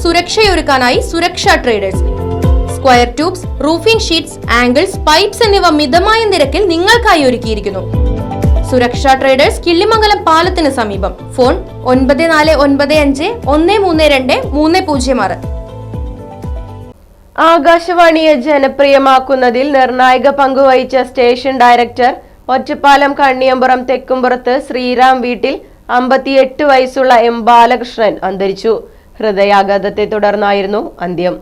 സുരക്ഷയൊരുക്കാനായി Suraksha traders square tubes roofing sheets angles pipes എന്നിവ മിതമായ നിരക്കിൽ നിങ്ങൾക്കായി ഒരുക്കിയിരിക്കുന്നു. സുരക്ഷാ ട്രേഡേഴ്സ് കിള്ളിമംഗലം പാലത്തിന് സമീപം. ഫോൺ ഒൻപത് നാല് ഒൻപത് അഞ്ച് ഒന്ന് മൂന്ന് രണ്ട് മൂന്ന് പൂജ്യം ആറ്. ആകാശവാണിയെ ജനപ്രിയമാക്കുന്നതിൽ നിർണായക പങ്കുവഹിച്ച സ്റ്റേഷൻ ഡയറക്ടർ ഒറ്റപ്പാലം കണ്ണിയമ്പുറം തെക്കുംപുറത്ത് ശ്രീറാം വീട്ടിൽ അമ്പത്തിയെട്ട് വയസ്സുള്ള എം ബാലകൃഷ്ണൻ അന്തരിച്ചു. ഹൃദയാഘാതത്തെ തുടർന്നായിരുന്നു അന്ത്യം.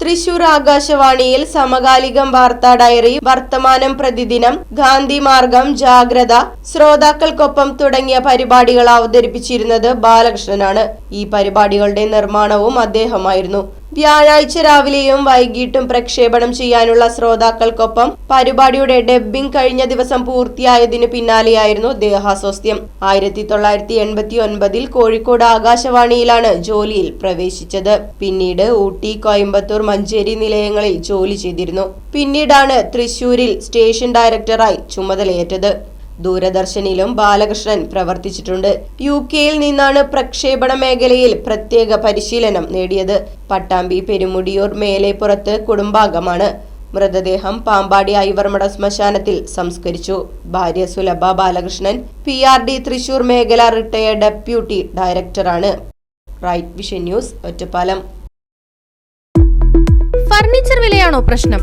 തൃശൂർ ആകാശവാണിയിൽ സമകാലികം വാർത്താ ഡയറി വർത്തമാനം പ്രതിദിനം ഗാന്ധി മാർഗം ജാഗ്രത ശ്രോതാക്കൾക്കൊപ്പം തുടങ്ങിയ പരിപാടികൾ അവതരിപ്പിച്ചിരുന്നത് ബാലകൃഷ്ണനാണ്. ഈ പരിപാടികളുടെ നിർമ്മാണവും അദ്ദേഹമായിരുന്നു. വ്യാഴാഴ്ച രാവിലെയും വൈകിട്ടും പ്രക്ഷേപണം ചെയ്യാനുള്ള ശ്രോതാക്കൾക്കൊപ്പം പരിപാടിയുടെ ഡബ്ബിംഗ് കഴിഞ്ഞ ദിവസം പൂർത്തിയായതിനു പിന്നാലെയായിരുന്നു ദേഹാസ്വാസ്ഥ്യം. ആയിരത്തി തൊള്ളായിരത്തി എൺപത്തി ഒൻപതിൽ കോഴിക്കോട് ആകാശവാണിയിലാണ് ജോലിയിൽ പ്രവേശിച്ചത്. പിന്നീട് ഊട്ടി കോയമ്പത്തൂർ മഞ്ചേരി നിലയങ്ങളിൽ ജോലി ചെയ്തിരുന്നു. പിന്നീടാണ് തൃശൂരിൽ സ്റ്റേഷൻ ഡയറക്ടറായി ചുമതലയേറ്റത്. ദൂരദർശനിലും ബാലകൃഷ്ണൻ പ്രവർത്തിച്ചിട്ടുണ്ട്. യു കെയിൽ നിന്നാണ് പ്രക്ഷേപണ മേഖലയിൽ പ്രത്യേക പരിശീലനം നേടിയത്. പട്ടാമ്പി പെരുമുടിയൂർ മേലെപ്പുറത്ത് കുടുംബാംഗമാണ്. മൃതദേഹം പാമ്പാടി ഐവർമട ശ്മശാനത്തിൽ സംസ്കരിച്ചു. ഭാര്യ Sulabha Balakrishnan P R D Thrissur മേഖല റിട്ടയർഡ് ഡെപ്യൂട്ടി ഡയറക്ടറാണ്. Right vision news Ottapalam. Furniture വിലയാണോ പ്രശ്നം?